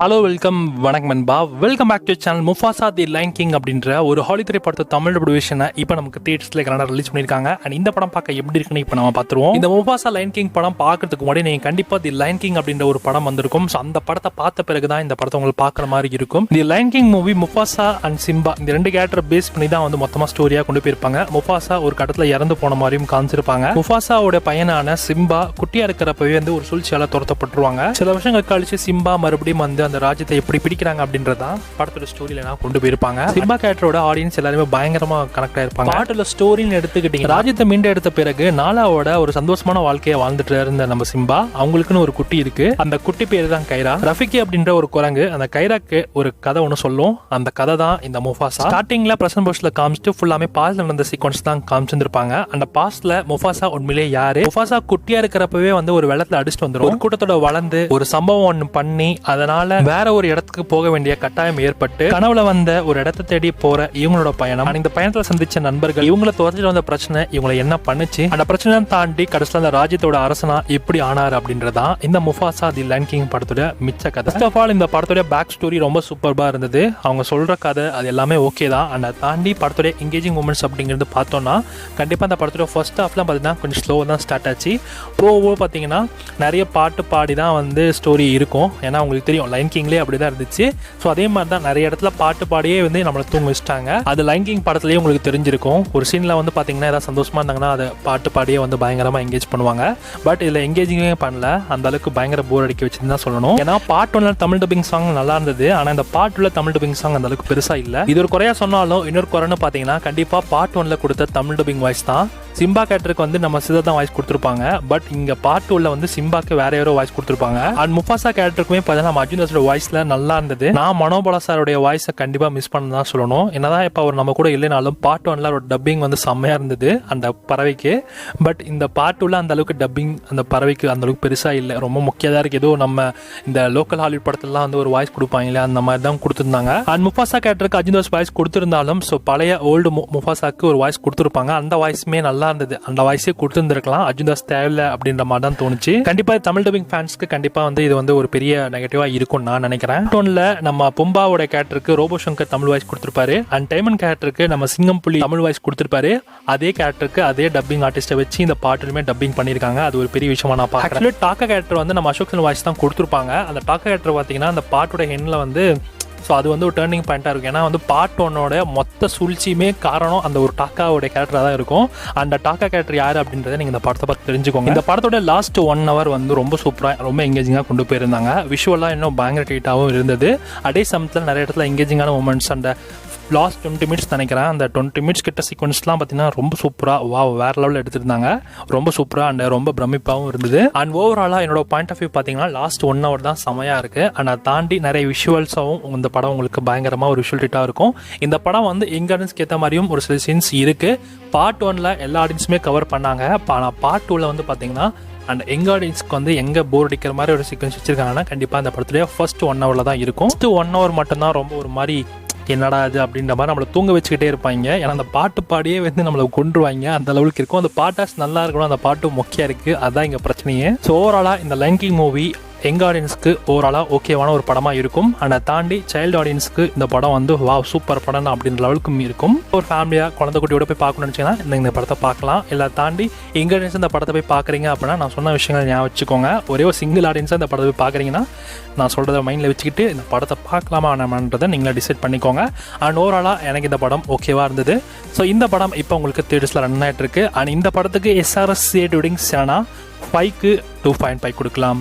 Hello welcome வணக்கம் நண்பா welcome back to channel Mufasa the lion king அப்படின்ற ஒரு ஹாலி திரைப்படத்தை தமிழ் டபிள்யூஷனை இப்போ நமக்கு தியேட்டர்ஸ்ல கனடா ரிலீஸ் பண்ணியிருக்காங்க. அண்ட் இந்த படம் பார்க்க எப்படி இருக்குன்னு இப்போ நம்ம பார்த்துருவோம். இந்த முஃபாசா லைன் கிங் படம் பார்க்கறதுக்கு முன்னாடி நீங்கள் கண்டிப்பாக தி லைன் கிங் அப்படின்ற ஒரு படம் வந்திருக்கும். ஸோ அந்த படத்தை பார்த்த பிறகு தான் இந்த படத்தை உங்களுக்கு பார்க்குற மாதிரி இருக்கும். The lion king movie Mufasa and Simba இந்த ரெண்டு கேரக்டர் பேஸ் பண்ணி தான் வந்து மொத்தமாக ஸ்டோரியாக கொண்டு போயிருப்பாங்க. முஃபாசா ஒரு கட்டத்தில் இறந்து போன மாதிரியும் காமிச்சிருப்பாங்க. முஃபாசாவோட பையனான சிம்பா குட்டியாக இருக்கிறப்பவே வந்து ஒரு சூழ்ச்சியால் துரத்தப்பட்டுருவாங்க. சில வருஷங்கள் கழிச்சு சிம்பா மறுபடியும் வந்து அந்த ராஜ்யத்தை எப்படி பிடிக்கிறாங்க அப்படின்றதான் படத்தோட ஸ்டோரியில நான் கொண்டு போயிருப்பாங்க. சிம்பா கேரக்டரோட ஆடியன்ஸ் எல்லாருமே பயங்கரமா கனெக்ட் ஆயிருப்பாங்க. பாட்டுல ஸ்டோரின்னு எடுத்துக்கிட்டீங்க ராஜ்யத்தை மீண்டு எடுத்த பிறகு நாலாவோட ஒரு சந்தோஷமான வாழ்க்கையை வாழ்ந்துட்டு இருந்த நம்ம சிம்பா அவங்களுக்குன்னு ஒரு குட்டி இருக்கு. அந்த குட்டி பேரு தான் கைரா. ரஃபிகி அப்படின்ற ஒரு குரங்கு அந்த கைராக்கு ஒரு கதை ஒன்று சொல்லும். அந்த கதை தான் இந்த முஃபாசா. ஸ்டார்டிங்ல பிரசன்ட் போஸ்ட்ல காமிச்சிட்டு ஃபுல்லாமே பாஸ்ட்ல நடந்த சீக்வன்ஸ் தான் காமிச்சிருப்பாங்க அந்த பாஸ்ட்ல முஃபாசா உண்மையிலே யாரு? முஃபாசா குட்டியா இருக்கிறப்பவே வந்து ஒரு வெள்ளத்துல அடிச்சுட்டு வந்துரும். ஒரு கூட்டத்தோட வளர்ந்து ஒரு சம்பவம் ஒன்று பண்ணி அதனால வேற ஒரு இடத்துக்கு போக வேண்டிய கட்டாயம் ஏற்பட்டு கனவுல வந்த ஒரு இடத்த தேடி போற இவங்களோட பயணம். இந்த பயணத்துல சந்திச்ச நண்பர்கள் இவங்கள துரத்திட்டு வந்த பிரச்சனை இவங்களை என்ன பண்ணுச்சு அந்த பிரச்சனை தாண்டி கடைசியில் அந்த ராஜ்யத்தோட அரசனா எப்படி ஆனார் அப்படின்றதான் இந்த முஃபாசா தி லைன் கிங் படத்தோட மிச்ச கதை. ஃபர்ஸ்ட் ஆஃப் ஆல் இந்த படத்தோட பேக் ஸ்டோரி ரொம்ப சூப்பர்பா இருந்தது. அவங்க சொல்ற கதை அது எல்லாமே ஓகே தான். அந்த அதை தாண்டி படத்தோட எங்கேஜிங் மூமெண்ட்ஸ் அப்படிங்கிறது பார்த்தோம்னா கண்டிப்பாக அந்த படத்தோட ஃபர்ஸ்ட் ஹாஃப்லாம் பார்த்தீங்கன்னா கொஞ்சம் ஸ்லோவாக தான் ஸ்டார்ட் ஆச்சு. போக போக பார்த்தீங்கன்னா நிறைய பாட்டு பாடி தான் வந்து ஸ்டோரி இருக்கும். ஏன்னா உங்களுக்கு தெரியும் லைன் கிங்லேயே அப்படி தான் இருந்துச்சு. ஸோ அதே மாதிரி தான் நிறைய இடத்துல பாட்டு பாடியே வந்து நம்மளை தூங்க வச்சுட்டாங்க. அது லைன் கிங் படத்துலேயே உங்களுக்கு தெரிஞ்சிருக்கும். ஒரு சீனில் வந்து பார்த்தீங்கன்னா ஏதாவது சந்தோஷமாக இருந்தாங்கன்னா அதை பாட்டு பாடியே வந்து பயங்கரமாக எங்கேஜ் பண்ணுவாங்க. பட் இதில் எங்கேஜிங்கே பண்ணல. அந்த அளவுக்கு பயங்கர போர் அடிக்க வச்சுன்னு தான் சொல்லணும். ஏன்னா பாட்டு ஒன்று தமிழ் டப்பிங் சாங் நல்லா இருந்தது. ஆனால் இந்த பாட்டுல தமிழ் டப்பிங் சாங் அந்த அளவுக்கு பெருசாக இல்லை. இது ஒரு குறையாக சொன்னாலும் இன்னொரு குறைன்னு பார்த்தீங்கன்னா கண்டிப்பாக பாட்டு ஒன்ல கொடுத்த தமிழ் டப்பிங் வாய்ஸ் தான் சிம்பா கேட்டருக்கு வந்து நம்ம சிதா தான் வாய்ஸ் கொடுத்துருப்பாங்க. பட் இங்க பார்ட் உள்ள வந்து சிம்பாக்கு வேற யாரோ வாய்ஸ் கொடுத்துருப்பாங்க. அண்ட் முஃபாசா கேரக்டருக்குமே பார்த்தீங்கன்னா நம்ம அர்ஜுன் தாஸோட வாய்ஸ்ல நல்லா இருந்தது. நான் மனோபலா சாருடைய வாய்ஸை கண்டிப்பா மிஸ் பண்ண தான் சொல்லணும். என்னதான் இப்போ அவர் நம்ம கூட இல்லைனாலும் பார்ட் ஒன்ல ஒரு டப்பிங் வந்து செம்மையா இருந்தது அந்த பறவைக்கு. பட் இந்த பார்ட் உள்ள அந்த அளவுக்கு டப்பிங் அந்த பறவைக்கு அந்த அளவுக்கு பெருசா இல்லை. ரொம்ப முக்கியதா இருக்கு. ஏதோ நம்ம இந்த லோக்கல் ஹாலிவுட் படத்துலலாம் வந்து ஒரு வாய்ஸ் கொடுப்பாங்களே அந்த மாதிரி தான் கொடுத்துருந்தாங்க. அண்ட் முஃபாசா கேரக்டருக்கு அர்ஜுன் தாஸ் வாய்ஸ் கொடுத்துருந்தாலும் ஸோ பழைய ஓல்டு முஃபாசாக்கு ஒரு வாய்ஸ் கொடுத்துருப்பாங்க. அந்த வாய்ஸுமே நல்லா இருந்தது அந்த வாய்ஸே கொடுத்துருந்துருக்கலாம். அர்ஜுன் தாஸ் தேவையில்லை அப்படின்ற மாதிரி தான் தோணுச்சு. கண்டிப்பா தமிழ் டப்பிங் ஃபேன்ஸ்க்கு கண்டிப்பா வந்து இது வந்து ஒரு பெரிய நெகட்டிவா இருக்கும் நான் நினைக்கிறேன். டோன்ல நம்ம பொம்பாவோட கேரக்டருக்கு ரோபோ சங்கர் தமிழ் வாய்ஸ் கொடுத்துருப்பாரு. அண்ட் டைமன் கேரக்டருக்கு நம்ம சிங்கம் புலி தமிழ் வாய்ஸ் கொடுத்துருப்பாரு. அதே கேரக்டருக்கு அதே டப்பிங் ஆர்டிஸ்ட்டை வச்சு இந்த பாட்டுமே டப்பிங் பண்ணியிருக்காங்க. அது ஒரு பெரிய விஷயமா நான் பார்க்குறேன். டாக்கா கேரக்டர் வந்து நம்ம அசோக் வாய்ஸ் தான் கொடுத்துருப்பாங்க. அந்த டாக்கா கேரக்டர் பார்த்தீங்கன்னா அந்த பாட்டோட ஹெண்ணில் வந்து ஸோ அது வந்து ஒரு டேர்னிங் பாயிண்ட்டாக இருக்கும். ஏன்னா வந்து பார்ட் ஒன்னோட மொத்த சூழ்ச்சியுமே காரணம் அந்த ஒரு டாக்காவோட கேரக்டராக தான் இருக்கும். அந்த டாக்கா கேரக்டர் யார் அப்படின்றத நீங்கள் இந்த படத்தை பார்த்து தெரிஞ்சுக்கோங்க. இந்த படத்தோட லாஸ்ட் ஒன் ஹவர் வந்து ரொம்ப சூப்பராக ரொம்ப எங்கேஜிங்காக கொண்டு போயிருந்தாங்க. விஷுவலாக இன்னும் பயங்கர டைட்டாகவும் இருந்தது. அதே சமயத்தில் நிறைய இடத்துல எங்கேஜிங்கான மூமெண்ட்ஸ் அந்த லாஸ்ட் டுவெண்ட்டி மினிட்ஸ் நினைக்கிறேன். அந்த டுவெண்ட்டி மினிட்ஸ் கிட்ட சீக்வன்ஸ்லாம் பார்த்தீங்கன்னா ரொம்ப சூப்பராக வா வேற லெவலில் எடுத்திருந்தாங்க. ரொம்ப சூப்பராக அண்ட் ரொம்ப பிரமிப்பாகவும் இருந்தது. அண்ட் ஓவராலாக என்னோட பாயிண்ட் ஆஃப் வியூ பார்த்தீங்கன்னா லாஸ்ட் ஒன் ஹவர் தான் செமையாக இருக்குது அண்ட் அதை தாண்டி நிறைய விஷுவல்ஸாகவும் இந்த படம் உங்களுக்கு பயங்கரமாக ஒரு விஷுவல் ஹிட்டாக இருக்கும். இந்த படம் வந்து எங்க ஆடியன்ஸ்க்கு ஏற்ற மாதிரியும் ஒரு சில சீன்ஸ் இருக்குது பார்ட் ஒன்ல எல்லா ஆடியன்ஸுமே கவர் பண்ணாங்க. ஆனால் பார்ட் டூவில் வந்து பார்த்தீங்கன்னா அண்ட் எங்கள் ஆடியன்ஸ்க்கு வந்து எங்கே போர் அடிக்கிற மாதிரி ஒரு சீக்வன்ஸ் வச்சிருக்காங்கன்னா கண்டிப்பாக அந்த படத்துலேயே ஃபர்ஸ்ட் ஒன் ஹவரில் தான் இருக்கும். ஃபஸ்ட்டு ஒன் ஹவர் மட்டும்தான் ரொம்ப ஒரு மாதிரி என்னடா அது அப்படின்ற மாதிரி நம்மளை தூங்க வச்சுக்கிட்டே இருப்பாங்க. ஏன்னா அந்த பாட்டு பாடியே வந்து நம்மளை கொண்டுருவாங்க அந்த லெவலுக்கு இருக்கும். அந்த பாட்டாஸ் நல்லா இருக்கணும். அந்த பாட்டு முக்கியம் இருக்குது அதான் இங்கே பிரச்சனையே. ஸோ ஓவராலாக இந்த லைங்கிங் மூவி எங்க ஆடியன்ஸ்க்கு ஓவராலாக ஓகேவான ஒரு படமாக இருக்கும். அண்ட் அதை தாண்டி சைல்டு ஆடியன்ஸ்க்கு இந்த படம் வந்து வா சூப்பர் படம் தான் அப்படின்ற லெவலுக்கும் இருக்கும். ஒரு ஃபேமிலியாக குழந்தை குட்டியோட போய் பார்க்கணும்னு நினச்சிங்கன்னா இந்த இந்த படத்தை பார்க்கலாம். இல்லை தாண்டி எங்க ஆடியன்ஸ் இந்த படத்தை போய் பார்க்குறீங்க அப்படின்னா நான் சொன்ன விஷயங்கள் ஞாபகம் வச்சுக்கோங்க. ஒரே ஒரு சிங்கிள் ஆடியன்ஸாக இந்த படத்தை போய் பார்க்குறீங்கன்னா நான் சொல்கிறத மைண்டில் வச்சுக்கிட்டு இந்த படத்தை பார்க்கலாமா வேணாமன்றதை நீங்களே டிசைட் பண்ணிக்கோங்க. அண்ட் ஓவராலாக எனக்கு இந்த படம் ஓகேவாக இருந்தது. ஸோ இந்த படம் இப்போ உங்களுக்கு தேட்டர்ஸில் ரன் ஆகிட்டு இருக்கு அண்ட் இந்த படத்துக்கு எஸ்ஆர்எஸ் ஏ டியூடிங் சேனா ஃபைவ்க்கு டூ பாயிண்ட் ஃபைவ் கொடுக்கலாம்.